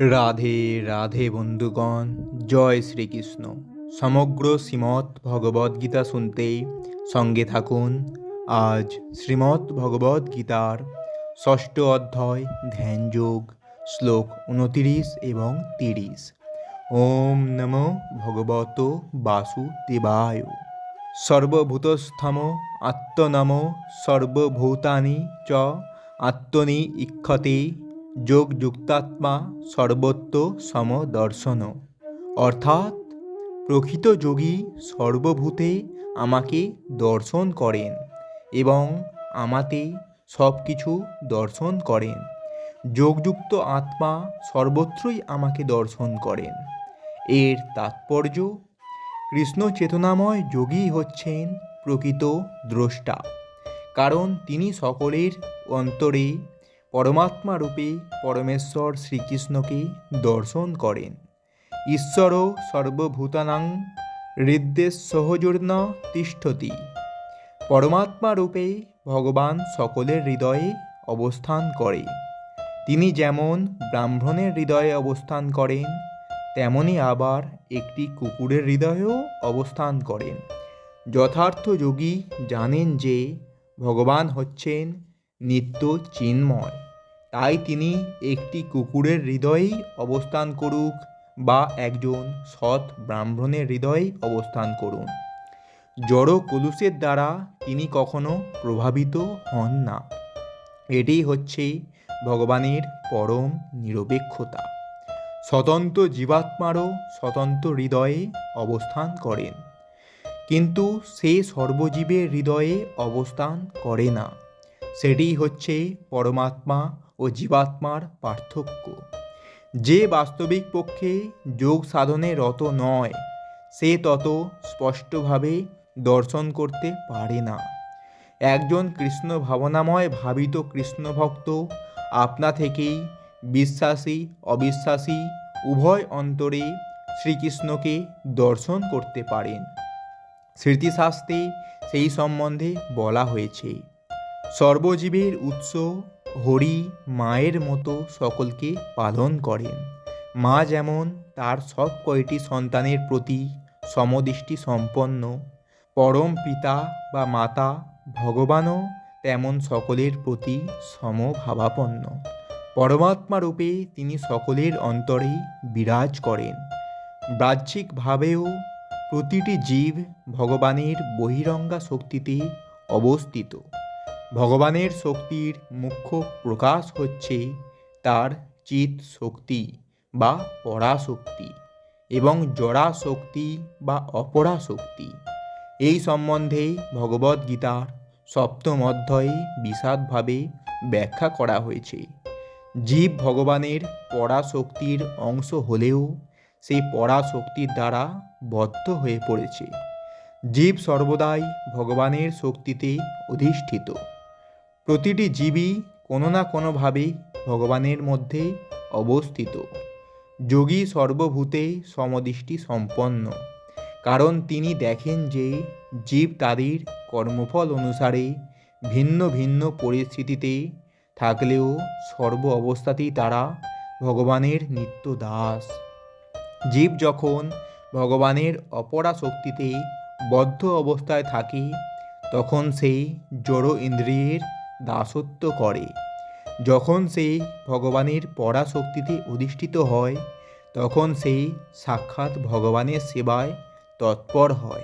রাধে রাধে বন্ধুগণ, জয় শ্রীকৃষ্ণ। সমগ্র শ্রীমৎ ভগবদ্গীতা শুনতে সঙ্গে থাকুন। আজ শ্রীমৎ ভগবদ্গীতার ষষ্ঠ অধ্যায়, ধ্যানযোগ, শ্লোক উনতিরিশ এবং তিরিশ। ওম নমো ভগবত বাসুদেবায়। সর্বভূতস্থম আত্মনম সর্বভূতানি চ আত্মনি ইক্ষতে যোগযুক্তাত্মা সর্বত্র সমদর্শন অর্থাৎ, প্রকৃত যোগী সর্বভূতে আমাকে দর্শন করেন এবং আমাতে সব কিছু দর্শন করেন। যোগযুক্ত আত্মা সর্বত্রই আমাকে দর্শন করেন। এর তাৎপর্য, কৃষ্ণ চেতনাময় যোগী হচ্ছেন প্রকৃত দ্রষ্টা। কারণ তিনি সকলের অন্তরে পরমাত্মা রূপে পরমেশ্বর শ্রীকৃষ্ণকে দর্শন করেন। ঈশ্বর সর্বভূতানাং হৃদ্যে সহজূর্ণ তিষ্ঠতি। পরমাত্মা রূপে ভগবান সকলের হৃদয়ে অবস্থান করে। তিনি যেমন ব্রাহ্মণের হৃদয়ে অবস্থান করেন, তেমনি আবার একটি কুকুরের হৃদয়েও অবস্থান করেন। যথার্থ যোগী জানেন যে ভগবান হচ্ছেন নিত্য চিন্ময়। তাই তিনি একটি কুকুরের হৃদয়েই অবস্থান করুক বা একজন সৎ ব্রাহ্মণের হৃদয়েই অবস্থান করুন। জড় কলুষের দ্বারা তিনি কখনো প্রভাবিত হন না। এটি হচ্ছে ভগবানের পরম নিরপেক্ষতা। স্বতন্ত্র জীবাত্মারও স্বতন্ত্র হৃদয়ে অবস্থান করেন। কিন্তু সে সর্বজীবের হৃদয়ে অবস্থান করে না। সেটি হচ্ছে পরমাত্মা ও জীবাত্মার পার্থক্য। যে বাস্তবিক পক্ষে যোগ সাধনে রত নয়, সে তত স্পষ্টভাবে দর্শন করতে পারে না। একজন কৃষ্ণ ভাবনাময় ভাবিত কৃষ্ণ ভক্ত আপনা থেকেই বিশ্বাসী, অবিশ্বাসী, উভয় অন্তরে শ্রীকৃষ্ণকে দর্শন করতে পারেন। স্মৃতিশাস্ত্রে সেই সম্বন্ধে বলা হয়েছে, সর্বজীবের উৎস হরি মায়ের মতো সকলকে পালন করেন। মা যেমন তার সব কয়টি সন্তানের প্রতি সমদৃষ্টি সম্পন্ন, পরম পিতা বা মাতা ভগবানও তেমন সকলের প্রতি সমভাবাপন্ন। পরমাত্মা রূপে তিনি সকলের অন্তরে বিরাজ করেন। বাহ্যিকভাবেও প্রতিটি জীব ভগবানের বহিরঙ্গা শক্তিতে অবস্থিত। ভগবানের শক্তির মুখ্য প্রকাশ হচ্ছে তার চিত শক্তি বা পরাশক্তি এবং জড়া শক্তি বা অপরা শক্তি এই সম্বন্ধে ভগবদ্গীতার সপ্তম অধ্যায়ে বিশদভাবে ব্যাখ্যা করা হয়েছে। জীব ভগবানের পরাশক্তির অংশ হলেও সেই পরাশক্তির দ্বারা বদ্ধ হয়ে পড়েছে। জীব সর্বদাই ভগবানের শক্তিতে অধিষ্ঠিত। প্রতিটি জীবই কোনো না কোনোভাবেই ভগবানের মধ্যে অবস্থিত। যোগী সর্বভূতে সমদৃষ্টি সম্পন্ন। কারণ তিনি দেখেন যে জীব তাদের কর্মফল অনুসারে ভিন্ন ভিন্ন পরিস্থিতিতে থাকলেও সর্ব অবস্থাতেই তারা ভগবানের নিত্য দাস জীব যখন ভগবানের অপরা শক্তিতে বদ্ধ অবস্থায় থাকে, তখন সেই জড় ইন্দ্রিয়ের দাসত্ব করে। যখন সে ভগবানের পরাশক্তিতে অধিষ্ঠিত হয়, তখন সে সাক্ষাৎ ভগবানের সেবায় তৎপর হয়।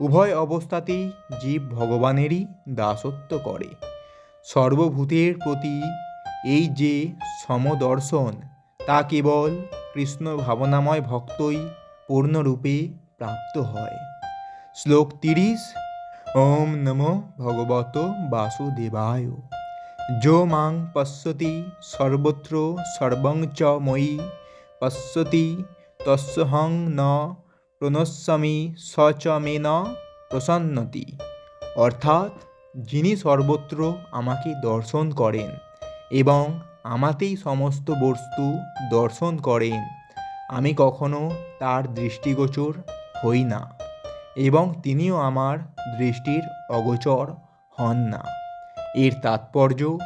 উভয় অবস্থাতেই জীব ভগবানেরই দাসত্ব করে। সর্বভূতের প্রতি এই যে সমদর্শন, তা কেবল কৃষ্ণ ভাবনাময় ভক্তই পূর্ণরূপে প্রাপ্ত হয়। শ্লোক তিরিশ ওম নমো ভগবত বাসুদেবায়। যো মাং পশ্যতি সর্বত্র সর্বং চ ময়ি। পশ্যতি তস্যহং ন প্রণস্যামি স চ মে ন প্রসন্নতি। অর্থাৎ যিনি সর্বত্র আমাকে দর্শন করেন এবং আমাতেই সমস্ত বস্তু দর্শন করেন, আমি কখনো তার দৃষ্টিগোচর হই না। এবং তিনিও আমার দৃষ্টির অগোচর হন না। এর তাৎপর্য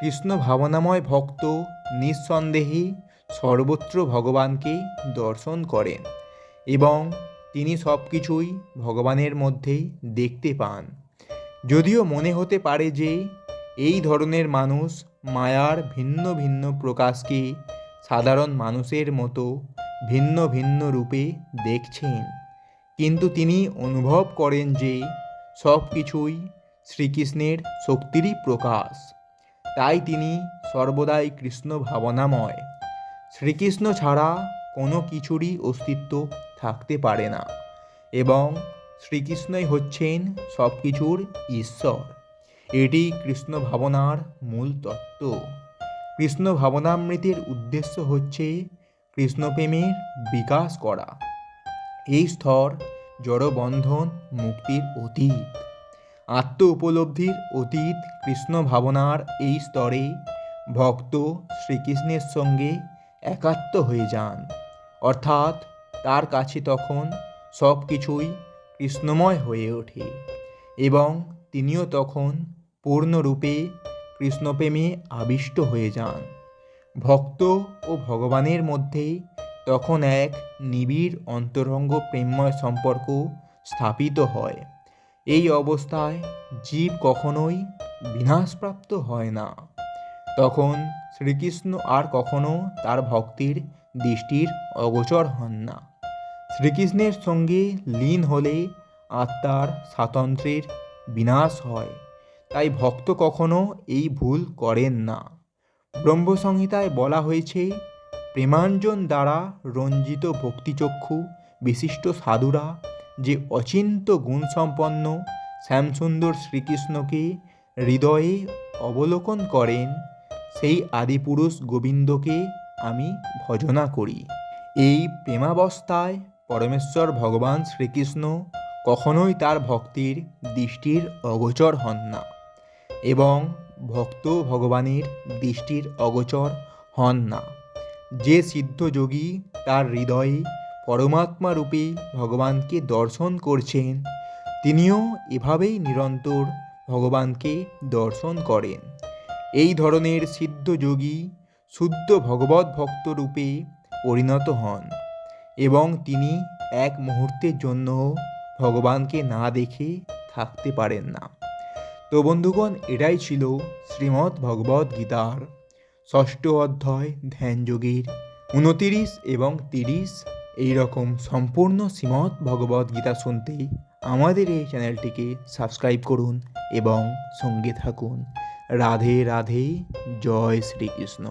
কৃষ্ণ ভাবনাময় ভক্ত নিঃসন্দেহে সর্বত্র ভগবানকে দর্শন করেন এবং তিনি সব কিছুই ভগবানের মধ্যেই দেখতে পান। যদিও মনে হতে পারে যে, এই ধরনের মানুষ মায়ার ভিন্ন ভিন্ন প্রকাশকে সাধারণ মানুষের মতো ভিন্ন ভিন্ন রূপে দেখছেন। কিন্তু তিনি অনুভব করেন যে সব কিছুই শ্রীকৃষ্ণের শক্তিরই প্রকাশ। তাই তিনি সর্বদাই কৃষ্ণ ভাবনাময়। শ্রীকৃষ্ণ ছাড়া কোনো কিছুরই অস্তিত্ব থাকতে পারে না এবং শ্রীকৃষ্ণই হচ্ছেন সব কিছুর ঈশ্বর। এটি কৃষ্ণ ভাবনার মূল তত্ত্ব। কৃষ্ণ ভাবনামৃতের উদ্দেশ্য হচ্ছে কৃষ্ণপ্রেমের বিকাশ করা। এই স্তর জড়বন্ধন মুক্তির অতীত। আত্ম উপলব্ধির অতীত কৃষ্ণ ভাবনার এই স্তরে ভক্ত শ্রীকৃষ্ণের সঙ্গে একাত্ম হয়ে যান। অর্থাৎ তার কাছে তখন সব কিছুই কৃষ্ণময় হয়ে ওঠে এবং তিনিও তখন পূর্ণরূপে কৃষ্ণপ্রেমে আবিষ্ট হয়ে যান। ভক্ত ও ভগবানের মধ্যে তখন এক নিবিড় অন্তরঙ্গ প্রেমময় সম্পর্ক স্থাপিত হয়। এই অবস্থায় জীব কখনোই বিনাশপ্রাপ্ত হয় না। তখন শ্রীকৃষ্ণ আর কখনো তার ভক্তির দৃষ্টির অগোচর হন না। শ্রীকৃষ্ণের সঙ্গে লীন হলে আত্মার স্বাতন্ত্র্যের বিনাশ হয়, তাই ভক্ত কখনো এই ভুল করেন না। ব্রহ্মসংহিতায় বলা হয়েছে প্রেমাঞ্জন দ্বারা রঞ্জিত ভক্তিচক্ষু, বিশিষ্ট সাধুরা, যে অচিন্ত গুণসম্পন্ন শ্যামসুন্দর শ্রীকৃষ্ণকে হৃদয়ে অবলোকন করেন, সেই আদিপুরুষ গোবিন্দকে আমি ভজনা করি। এই প্রেমাবস্থায় পরমেশ্বর ভগবান শ্রীকৃষ্ণ কখনোই তার ভক্তির দৃষ্টির অগোচর হন না এবং ভক্ত ভগবানের দৃষ্টির অগোচর হন না। যে সিদ্ধ যোগী তার হৃদয়ে পরমাত্মা রূপে ভগবানকে দর্শন করছেন, তিনিও এভাবেই নিরন্তর ভগবানকে দর্শন করেন। এই ধরনের সিদ্ধ যোগী শুদ্ধ ভগবত ভক্ত রূপে পরিণত হন এবং তিনি এক মুহূর্তের জন্য ভগবানকে না দেখে থাকতে পারেন না। তো বন্ধুগণ, এটাই ছিল শ্রীমদ্ ভগবদ গীতার ষষ্ঠ অধ্যায় ধ্যানযোগীর উনতিরিশ এবং তিরিশ। এইরকম সম্পূর্ণ শ্রীমৎ ভগবদ গীতা শুনতে আমাদের এই চ্যানেলটিকে সাবস্ক্রাইব করুন এবং সঙ্গে থাকুন। রাধে রাধে, জয় শ্রীকৃষ্ণ।